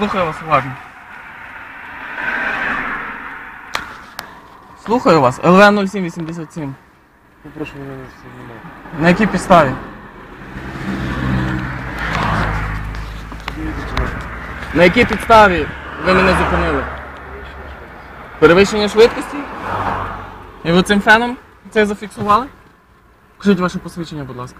Слухаю вас уважно. Слухаю вас. ЛВ 0787. Попрошу мене не знімати. На якій підставі? На якій підставі ви мене зупинили? Перевищення швидкості? І ви цим феном це зафіксували? Покажіть ваше посвідчення, будь ласка.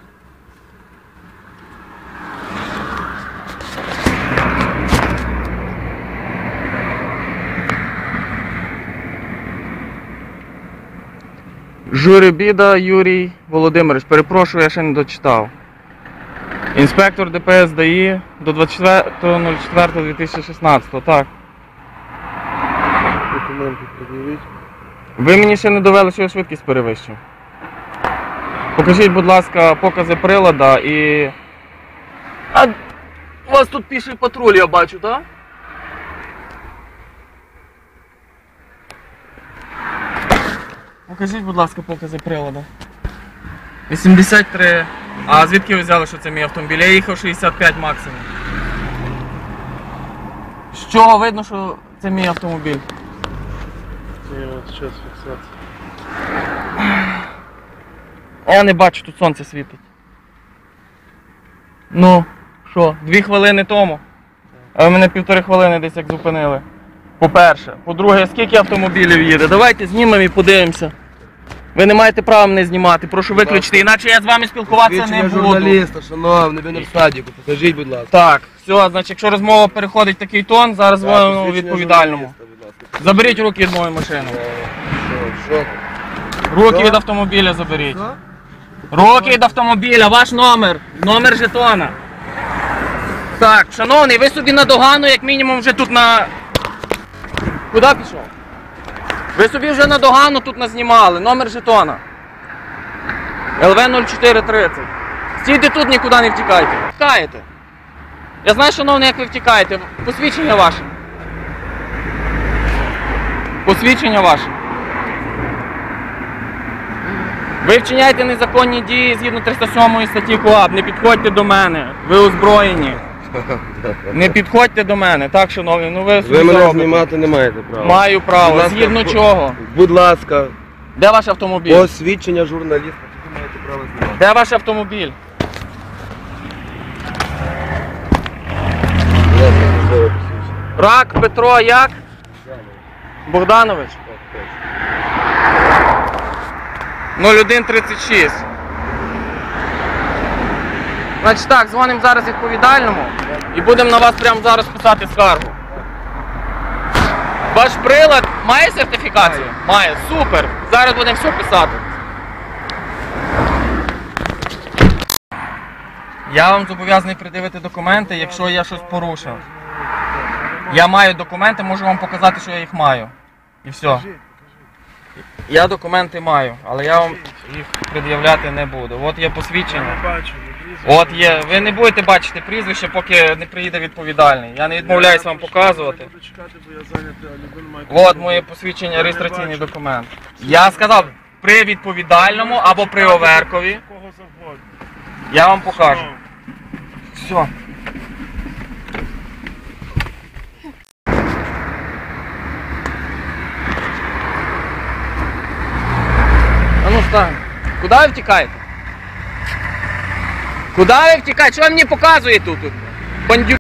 Журибіда Юрій Володимирович, перепрошую, я ще не дочитав. Інспектор ДПС ДАІ до 24.04.2016, так. Документи пред'явіть. Ви мені ще не довели, що я швидкість перевищив. Покажіть, будь ласка, покази прилада і. А у вас тут піший патруль, я бачу, так? Покажіть, будь ласка, покази прилада. 83. А звідки ви взяли, що це мій автомобіль? Я їхав 65 максимум. З чого видно, що це мій автомобіль? Час фіксації. А Я не бачу, тут сонце світить. Ну, що, дві хвилини тому. А ви мене півтори хвилини десь як зупинили. По-перше. По-друге, скільки автомобілів їде? Давайте знімемо і подивимося. Ви не маєте права мене знімати, прошу виключити, іначе я з вами спілкуватися не Свідчення буду. журналіста, шановний, ви не в садіку, покажіть, будь ласка. Так, все, значить, якщо розмова переходить в такий тон, зараз дзвонимо посвідчення відповідальному. Заберіть руки від моєї машини. Що? Руки від автомобіля заберіть. Руки від автомобіля, ваш номер, номер жетона. Так, шановний, ви собі на догану, як мінімум, вже тут на. Куди пішов? Ви собі вже на догану тут назнімали, номер жетона. ЛВ 0430. Стійте тут, нікуди не втікайте. Втікаєте. Я знаю, шановний, як ви втікаєте. Посвідчення ваше. Посвідчення ваше. Ви вчиняєте незаконні дії згідно 307 статті КУАП. Не підходьте до мене. Ви озброєні. Не підходьте до мене. Так, шановні, ну ви, Ви мене знімати не маєте права. Маю Будь право. ласка, Згідно по- чого? Будь ласка, Де ваш автомобіль? посвідчення журналіста, ви маєте право знімати. Де ваш автомобіль? Будь ласка, службове посвідчення. Рак Петро як? Богданович. Так, точно. 0136. Значить так, дзвонимо зараз відповідальному і будемо на вас прямо зараз писати скаргу. Ваш прилад має сертифікацію? Має. Супер. Зараз будемо все писати. Я вам зобов'язаний придивити документи, якщо я щось порушив. Я маю документи, можу вам показати, що я їх маю. І все. Я документи маю, але я вам їх пред'являти не буду. От є посвідчення. Я бачу, не. От є. Ви не будете бачити прізвище, поки не приїде відповідальний. Я не відмовляюсь вам показувати. От моє посвідчення, реєстраційний документ. Я сказав при відповідальному або при оверкові. Я вам покажу. Все. А стань. Куди ви втікаєте? Куди ви втікаєте? Ви мені показуєте тут?